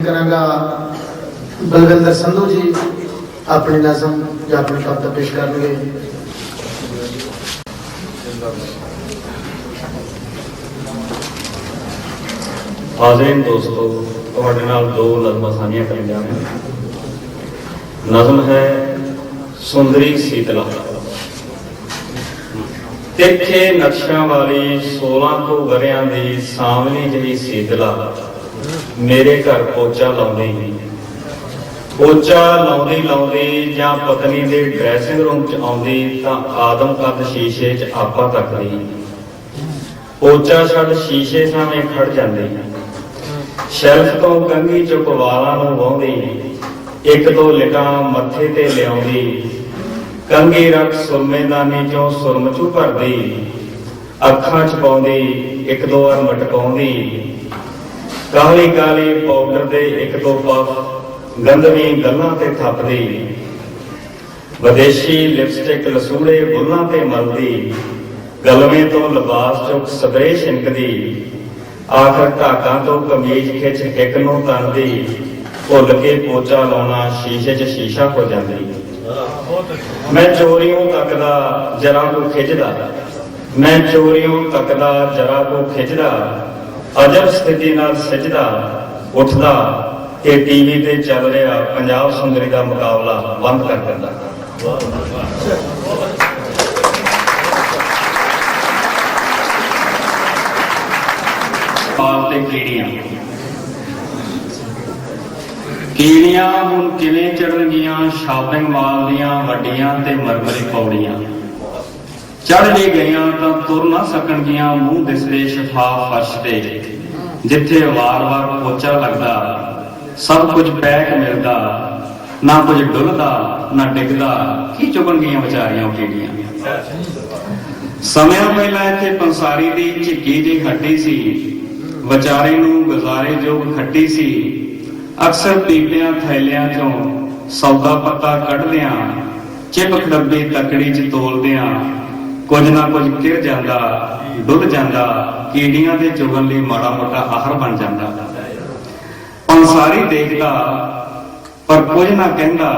ਕਰਾਂਗਾ। ਬਲਵਿੰਦਰ ਸੰਧੂ ਜੀ, ਆਪਣੀ ਨਜ਼ਮ ਜਾਂ ਆਪਣੀ ਕਵਿਤਾ ਪੇਸ਼ ਕਰਨਗੇ। ਹਾਜ਼ਰੀਨ ਦੋਸਤੋ, ਤੁਹਾਡੇ ਨਾਲ ਦੋ ਨਜ਼ਮਾਂ ਸਾਂਝੀਆਂ ਕਰਨ ਨੇ ਨਜ਼ਮ ਹੈ ਸੁੰਦਰੀ ਸੀਤਲਾ। ਤਿੱਖੇ ਨਕਸ਼ਿਆਂ ਵਾਲੀ 16 ਤੋਂ ਵਰਿਆਂ ਦੀ ਸਾਵਲੀ ਜਿਹੀ ਸੀਤਲਾ। ਮੇਰੇ ਘਰ ਪੋਚਾ ਲਾਉਂਦੀ ਪੋਚਾ ਲਾਉਂਦੀ ਲਾਉਂਦੀ ਜਾਂ ਪਤਨੀ ਦੇ ਡਰੈਸਿੰਗ ਰੂਮ 'ਚ ਆਉਂਦੀ ਤਾਂ ਆਦਮ ਕੱਦ ਸ਼ੀਸ਼ੇ 'ਚ ਆਪਾ ਤੱਕਦੀ। ਪੋਚਾ ਛੱਡ ਸ਼ੀਸ਼ੇ ਸਾਹਮਣੇ ਖੜ ਜਾਂਦੀ। ਸ਼ੈਲਫ ਤੋਂ ਕੰਗੀ ਚੁੱਕ ਵਾਲਾਂ ਨੂੰ ਵਾਉਂਦੀ। ਇੱਕ ਦੋ ਲਿਟਾਂ ਮੱਥੇ ਤੇ ਲਿਆਉਂਦੀ। ਕੰਗੀ ਰੱਖ ਸੁਰਮੇਦਾਨੀ ਚੋਂ ਸੁਰਮ ਚੂ ਭਰਦੀ। ਅੱਖਾਂ ਚ ਪਾਉਂਦੀ, ਇੱਕ ਦੋ ਵਾਰ ਮਟਕਾਉਂਦੀ। ਕਾਲੀ ਕਾਲੀ ਪਾਊਡਰ ਦੇ ਇੱਕ ਦੋ ਪਫ ਗੰਦਵੀਂ ਗੱਲਾਂ ਤੇ ਥੱਪਦੀ। ਵਿਦੇਸ਼ੀ ਲਿਪਸਟਿਕ ਲਸੂੜੇ ਬੁੱਲਾਂ ਤੇ ਮਲਦੀ। ਗਲਵੇਂ ਤੋਂ ਲਿਬਾਸ ਚੁੱਕ ਸਪਰੇ ਛਿੰਕਦੀ ਆਖਰ ਢਾਕਾਂ ਤੋਂ ਕਮੀਜ਼ ਖਿੱਚ ਇੱਕ ਨੂੰ ਤਣਦੀ। ਭੁੱਲ ਕੇ ਪੋਚਾ ਲਾਉਣਾ ਸ਼ੀਸ਼ੇ 'ਚ ਸ਼ੀਸ਼ਾ ਹੋ ਜਾਂਦੀ। ਮੈਂ ਚੋਰੀਓਂ ਤੱਕਦਾ, ਜਰਾ ਕੋ ਖਿੱਚਦਾ। ਮੈਂ ਚੋਰੀਓਂ ਤੱਕਦਾ, ਜਰਾ ਕੋ ਖਿੱਚਦਾ। ਅਜਬ ਸਥਿਤੀ ਨਾਲ ਸਜਦਾ ਉੱਠਦਾ ਤੇ ਟੀਵੀ ਤੇ ਚੱਲ ਰਿਹਾ ਪੰਜਾਬ ਸੁੰਦਰੀ ਦਾ ਮੁਕਾਬਲਾ ਬੰਦ ਕਰ ਦਿੰਦਾ। ਪਾਲ ਤੇ ਕੀੜੀਆਂ। ਕੀੜੀਆਂ ਹੁਣ ਕਿਵੇਂ ਚੜਨਗੀਆਂ ਸ਼ਾਪਿੰਗ ਮਾਲ ਦੀਆਂ ਵੱਡੀਆਂ ਤੇ ਮਰਮਰੀ ਪੌੜੀਆਂ। ਚੜ ਵੀ ਗਈਆਂ ਤਾਂ ਤੁਰ ਨਾ ਸਕਣਗੀਆਂ, ਮੂੰਹ ਦਿਸਦੇ ਸ਼ਫਾਫ ਫਰਸ਼ ਤੇ। ਜਿੱਥੇ ਵਾਰ-ਵਾਰ ਪੋਚਾ ਲੱਗਦਾ, ਸਭ ਕੁਝ ਪੈਕ ਮਿਲਦਾ। ਨਾ ਕੁਝ ਡੁੱਲਦਾ, ਨਾ ਡਿੱਗਦਾ। ਕੀ ਚੁਗਣਗੀਆਂ ਵਿਚਾਰੀਆਂ ਕੀੜੀਆਂ ਸਮਿਆਂ ਪਹਿਲਾਂ ਇੱਥੇ ਪੰਸਾਰੀ ਦੀ ਝਿੱਕੀ ਜਿਹੀ ਖੱਟੀ ਸੀ। ਵਿਚਾਰੇ ਨੂੰ ਗੁਜ਼ਾਰੇ ਜੋਗ ਖੱਟੀ ਸੀ। ਅਕਸਰ ਪੀਪਿਆਂ ਥੈਲਿਆਂ ਚੋਂ ਸੌਦਾ ਪੱਤਾ ਕੱਢਦਿਆਂ ਚਿਪਕ ਡੱਬੇ ਤਕੜੀ ਚ ਤੋਲਦਿਆਂ ਕੁਝ ਨਾ ਕੁਝ ਕਿਰ ਜਾਂਦਾ, ਡੁੱਲ ਜਾਂਦਾ, ਕੀੜੀਆਂ ਦੇ ਚੁਗਣ ਲਈ ਮਾੜਾ ਮੋਟਾ ਆਹਰ ਬਣ ਜਾਂਦਾ। ਪੰਸਾਰੀ ਦੇਖਦਾ, ਪਰ ਕੁਝ ਨਾ ਕਹਿੰਦਾ,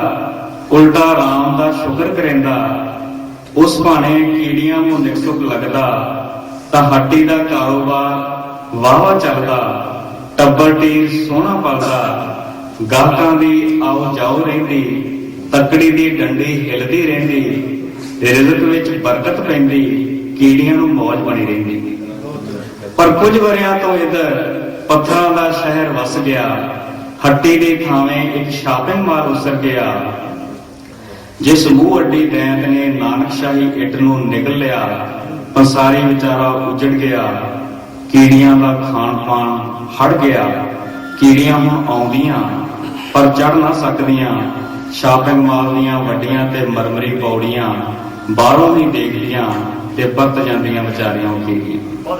ਉਲਟਾ ਰਾਮ ਦਾ ਸ਼ੁਕਰ ਕਰੇਂਦਾ। ਉਸ ਭਾਣੇ ਕੀੜੀਆਂ ਨੂੰ ਨਿਕਸੁਕ ਲੱਗਦਾ, ਤਾਂ ਹੱਟੀ ਦਾ ਕਾਰੋਬਾਰ ਵਾਵਾ ਚੱਲਦਾ, ਟੱਬਰ ਟੀ ਸੋਹਣਾ ਪਲਦਾ, ਗਾਹਕਾਂ ਦੀ ਆਉ ਜਾਉ ਰਹਿੰਦੀ, ਤੱਕੜੀ ਦੀ ਡੰਡੀ ਹਿਲਦੀ ਰਹਿੰਦੀ ਰਿਜ਼ਕ ਵਿੱਚ ਬਰਕਤ ਪੈਂਦੀ, ਕੀੜੀਆਂ ਨੂੰ ਮੌਜ ਬਣੀ ਰਹਿੰਦੀ। ਪਰ ਕੁਝ ਵਰਿਆਂ ਤੋਂ ਇਧਰ ਪੱਥਰਾਂ ਦਾ ਸ਼ਹਿਰ ਵਸ ਗਿਆ। ਹੱਟੀ ਦੇ ਥਾਵੇਂ ਇੱਕ ਸ਼ਾਪਿੰਗ ਮਾਲ ਉਸਰ ਗਿਆ। ਜਿਸ ਮੂੰਹ ਅੱਡੀ ਦੈਂਤ ਨੇ ਨਾਨਕਸ਼ਾਹੀ ਇੱਟ ਨੂੰ ਨਿਗਲ ਲਿਆ ਪੰਸਾਰੀ ਵਿਚਾਰਾ ਉਜੜ ਗਿਆ। ਕੀੜੀਆਂ ਦਾ ਖਾਣ ਪਾਣ ਹੜ ਗਿਆ। ਕੀੜੀਆਂ ਹੁਣ ਆਉਂਦੀਆਂ, ਪਰ ਚੜ ਨਾ ਸਕਦੀਆਂ। ਸ਼ਾਪਿੰਗ ਮਾਲ ਦੀਆਂ ਵੱਡੀਆਂ ਤੇ ਮਰਮਰੀ ਪੌੜੀਆਂ ਬਾਹਰੋਂ ਹੀ ਦੇਖਦੀਆਂ ਤੇ ਪਰਤ ਜਾਂਦੀਆਂ ਵਿਚਾਰੀਆਂ ਉਹ ਕੀੜੀਆਂ